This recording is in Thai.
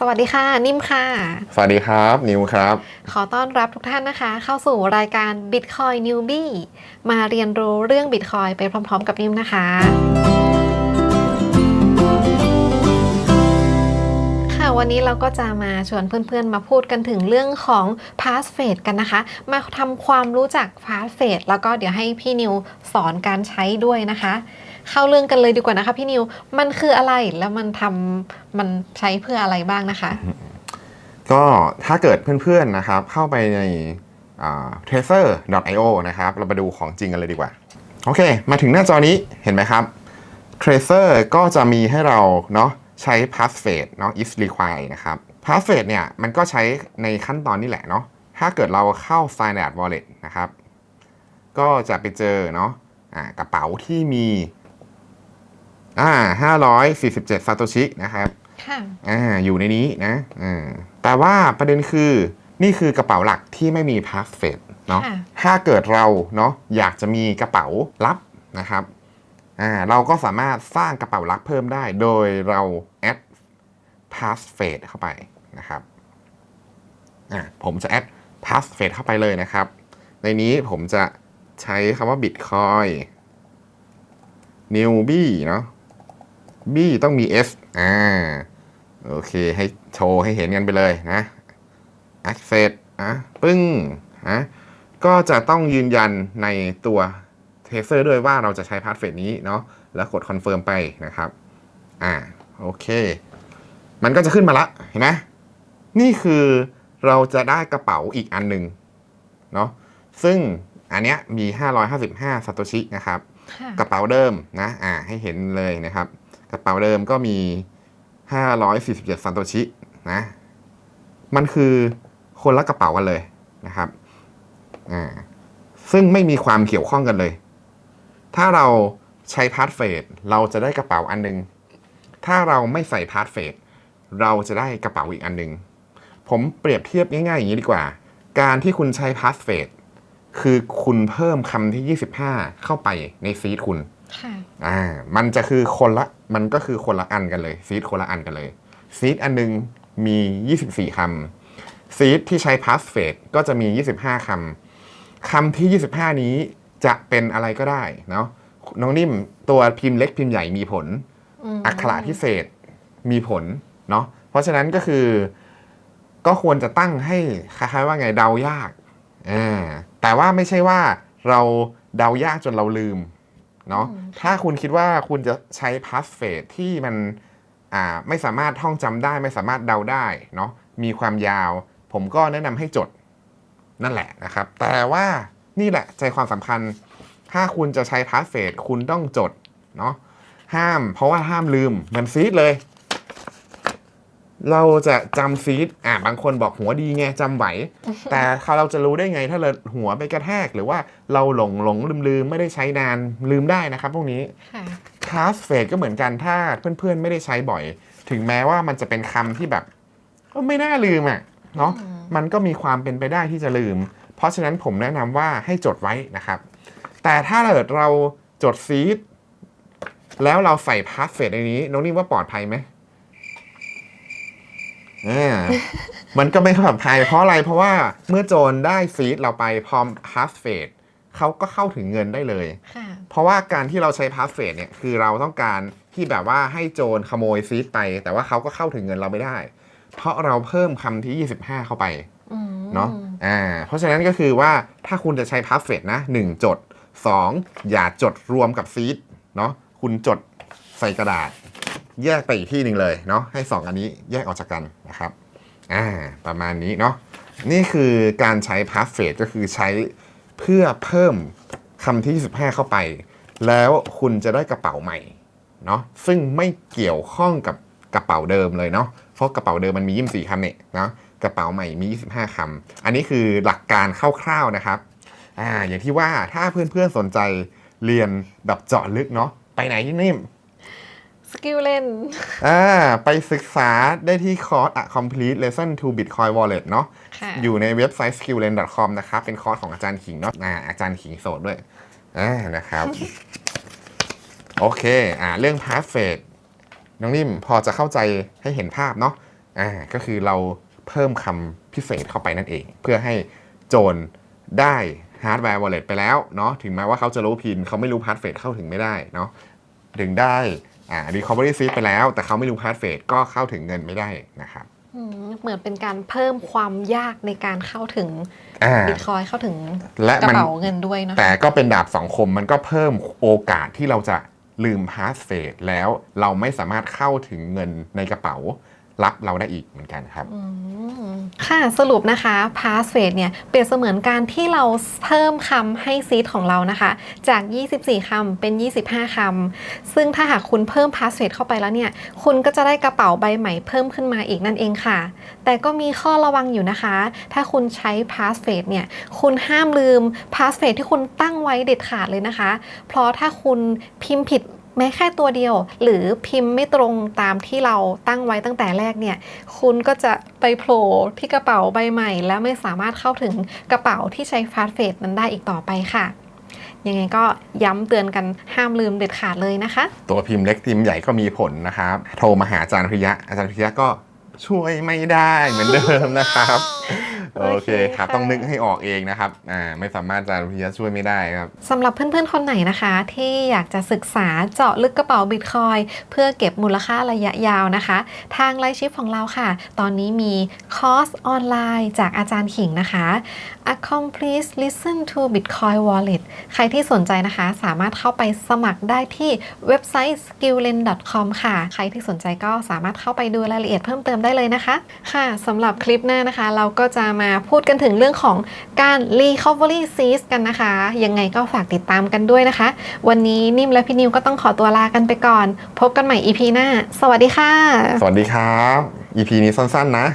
สวัสดีค่ะ นิ่มค่ะ สวัสดีครับ นิวครับ ขอต้อนรับทุกท่านนะคะ เข้าสู่รายการ Bitcoin Newbie มาเรียนรู้เรื่อง Bitcoin ไปพร้อม ๆ กับนิ่มนะคะ ค่ะวันนี้เราก็จะมาชวนเพื่อนๆ มาพูดกันถึงเรื่องของ Pass Fade กันนะคะ มาทำความรู้จัก Pass Fade แล้วก็เดี๋ยวให้พี่นิวสอนการใช้ด้วยนะคะ เข้าเรื่องกันเลยดีกว่านะคะพี่นิว มันคืออะไรแล้วมันทำมันใช้เพื่ออะไรบ้างนะคะ ก็ถ้าเกิดเพื่อนๆนะครับ เข้าไปใน tracer.io นะครับ เรามาดูของจริงกันเลยดีกว่า โอเค มาถึงหน้าจอนี้เห็นไหมครับ tracer ก็จะมีให้เราเนาะใช้ passfade เนาะ if required นะครับ passfade เนี่ยมันก็ใช้ในขั้นตอนนี้แหละเนาะถ้าเกิดเราเข้า Finance Wallet นะครับ ก็จะไปเจอเนาะอ่ากระเป๋าที่มี อ่า547ซาโตชินะครับค่ะอ่าอยู่ในนี้นะอ่าแต่ว่าประเด็นคือนี่คือกระเป๋าหลักที่ไม่มี pass f a d เนาะค่ะถ้าเกิดเราเนาะอยากจะมีกระเป๋าลับนะครับอ่าเราก็สามารถสร้างกระเป๋าลับเพิ่มได้ โดยเรา add pass f a d เข้าไปนะครับอ่าผมจะ add pass f a d เข้าไปเลยนะครับ ในนี้ผมจะใช้คำว่า bitcoin newbie เนาะ B ต้องมี S อ่าโอเคให้โชว์ให้เห็นกันไปเลยนะ access อะปึ้งฮะก็จะต้องยืนยันในตัวเทเซอร์ด้วยว่าเราจะใช้พาสเฟดนี้เนาะแล้วกดคอนเฟิร์มไปนะครับอ่าโอเค มันก็จะขึ้นมาละเห็นไหมนี่คือเราจะได้กระเป๋าอีกอันหนึ่งเนาะซึ่งอันเนี้ยมี 555ซาโตชินะครับค่ะกระเป๋าเดิมนะ อ่า ให้เห็นเลยนะครับ กระเป๋าเดิมก็มี 547ซาโตชินะ มันคือคนละกระเป๋ากันเลยนะครับอ่าซึ่งไม่มีความเกี่ยวข้องกันเลย ถ้าเราใช้พาสเฟดเราจะได้กระเป๋าอันหนึง ถ้าเราไม่ใส่พาสเฟดเราจะได้กระเป๋าอีกอันหนึง ผมเปรียบเทียบง่ายๆอย่างนี้ดีกว่า การที่คุณใช้พาสเฟดคือคุณเพิ่มคำที่ 25 เข้าไปในซีดคุณ ค่ะ อ่า มันจะคือคนละ มันก็คือคนละอันกันเลยซีดคนละอันกันเลยซีดอันหนึงมี 24คำซีดที่ใช้พาสเฟดก็จะมี 25คำคำที่ 25 นี้จะเป็นอะไรก็ได้เนาะน้องนิ่มตัวพิมพ์เล็กพิมพ์ใหญ่มีผลอืมอักขระพิเศษมีผลเนาะเพราะฉะนั้นก็คือ ก็ควรจะตั้งให้คล้ายๆว่าไงเดายากอ่าแต่ว่าไม่ใช่ว่าเราเดายากจนเราลืม เนาะถ้าคุณคิดว่าคุณจะใช้พาสเฟดที่มันอ่าไม่สามารถท่องจำได้ ไม่สามารถเดาได้เนาะมีความยาว ผมก็แนะนำให้จดนั่นแหละนะครับ แต่ว่านี่แหละใจความสำคัญ ถ้าคุณจะใช้พาสเฟดคุณต้องจดเนาะห้าม เพราะว่าห้ามลืมเหมือนซีดเลย เราจะจำซีดอะบางคนบอกหัวดีไงจำไหว แต่เราจะรู้ได้ไงถ้าเราหัวไปกระแทก หรือว่าเราหลงหลงลืมลืมไม่ได้ใช้นานลืมได้นะครับ พวกนี้ค่ะคลาสเฟดก็เหมือนกันถ้าเพื่อนๆไม่ได้ใช้บ่อย ถึงแม้ว่ามันจะเป็นคำที่แบบก็ไม่น่าลืมอะเนาะอืมมันก็มีความเป็นไปได้ที่จะลืม เพราะฉะนั้นผมแนะนำว่าให้จดไว้นะครับ แต่ถ้าเกิดเราจดซีดแล้วเราใส่พาสเฟดในนี้น้องนิ่มว่าปลอดภัยไหม อ่ามันก็ไม่ปลอดภัยเพราะอะไรเพราะว่าเมื่อโจรได้ซีดเราไปพร้อมพาสเฟดเขาก็เข้าถึงเงินได้เลย ค่ะ เพราะว่าการที่เราใช้พาสเฟดเนี่ยคือเราต้องการที่แบบว่าให้โจรขโมยซีดไป แต่ว่าเขาก็เข้าถึงเงินเราไม่ได้ เพราะเราเพิ่มคำที่ 25 เข้าไป อืมเนาะ อ่า เพราะฉะนั้นก็คือว่าถ้าคุณจะใช้พาสเฟดนะ1จด 2 อย่าจดรวมกับซีดเนาะ คุณจดใส่กระดาษ แยกไปอีกที่หนึ่งเลยเนาะให้ 2 อันนี้แยกออกจากกันนะครับอ่าประมาณนี้เนาะนี่คือการใช้พาสเฟดก็คือใช้เพื่อเพิ่มคำที่ 25 เข้าไป แล้วคุณจะได้กระเป๋าใหม่เนาะซึ่งไม่เกี่ยวข้องกับกระเป๋าเดิมเลยเนาะเพราะกระเป๋าเดิมมันมี 24คำเนี่ยเนาะกระเป๋าใหม่มี 25คำอันนี้คือหลักการคร่าวๆนะครับ อ่า อย่างที่ว่าถ้าเพื่อนๆสนใจเรียนแบบเจาะลึกเนาะ ไปไหนที่นิ่ สกิลเล่น อ่า ไปศึกษาได้ที่คอร์ส A Complete Lesson to Bitcoin Wallet เนาะ ค่ะ อยู่ในเว็บไซต์ skilllen.com นะครับ เป็นคอร์สของอาจารย์ขิงเนาะ อ่า อาจารย์ขิงโสดด้วย อ่า นะครับ โอเค อ่า เรื่อง p a s s f a d น้องนิ่มพอจะเข้าใจให้เห็นภาพเนาะ อ่า ก็คือเราเพิ่มคำพิเศษเข้าไปนั่นเอง เพื่อให้โจรได้ฮาร์ดแวร์ wallet ไปแล้วเนาะ ถึงแม้ว่าเขาจะรู้พิน เขาไม่รู้พาสเฟดเข้าถึงไม่ได้เนาะ ถึงได้ อ่า recovery seed ไปแล้ว แต่เขาไม่รู้พาสเฟดก็เข้าถึงเงินไม่ได้นะครับอืมเหมือนเป็นการเพิ่มความยากในการเข้าถึงอ่าบิตคอยเข้าถึงและกระมันเป๋าเงินด้วยเนอะแต่ก็เป็นดาบสองคมมันก็เพิ่มโอกาสที่เราจะลืมพาสเฟดแล้วเราไม่สามารถเข้าถึงเงินในกระเป๋า รับเราได้อีกเหมือนกันครับค่ะสรุปนะคะ password เนี่ยเปรียบเสมือนการที่เราเพิ่มคำให้ซีดของเรานะคะ จาก 24 คำเป็น 25 คำ ซึ่งถ้าหากคุณเพิ่ม password เข้าไปแล้วเนี่ย คุณก็จะได้กระเป๋าใบใหม่เพิ่มขึ้นมาอีกนั่นเองค่ะ แต่ก็มีข้อระวังอยู่นะคะ ถ้าคุณใช้ password เนี่ย คุณห้ามลืม password ที่คุณตั้งไว้เด็ดขาดเลยนะคะ เพราะถ้าคุณพิมพ์ผิด แม้แค่ตัวเดียว หรือพิมพ์ไม่ตรงตามที่เราตั้งไว้ตั้งแต่แรกเนี่ย คุณก็จะไปโผล่ที่กระเป๋าใบใหม่ และไม่สามารถเข้าถึงกระเป๋าที่ใช้ฟาสเฟดนั้นได้อีกต่อไปค่ะยังไงก็ย้ำเตือนกันห้ามลืมเด็ดขาดเลยนะคะ ตัวพิมพ์เล็กพิมพ์ใหญ่ก็มีผลนะครับ โทรมาหาอาจารย์พิยะอาจารย์พิยะก็ช่วยไม่ได้เหมือนเดิมนะครับ โอโอเคเคครับค่ะต้องนึกให้ออกเองนะครับอ่าไม่สามารถอาจารย์พิริยะช่วยไม่ได้ครับสำหรับเพื่อนๆ คนไหนนะคะ ที่อยากจะศึกษาเจาะลึกกระเป๋าบิตคอยเพื่อเก็บมูลค่าระยะยาวนะคะ ทางไลฟ์ชิปของเราค่ะ ตอนนี้มีคอร์สออนไลน์จากอาจารย์ขิงนะคะ Accomplish Listen to Bitcoin Wallet ใครที่สนใจนะคะ สามารถเข้าไปสมัครได้ที่เว็บไซต์ skilllen.com ค่ะ ใครที่สนใจก็สามารถเข้าไปดูรายละเอียดเพิ่มเติมได้เลยนะคะ ค่ะสำหรับคลิปหน้านะคะ เราก็จะมาพูดกันถึงเรื่องของการ recovery seas กันนะคะ ยังไงก็ฝากติดตามกันด้วยนะคะ วันนี้นิ่มและพี่นิวก็ต้องขอตัวลากันไปก่อน พบกันใหม่ EP หน้า สวัสดีค่ะ สวัสดีครับ EP นี้สั้นๆนะ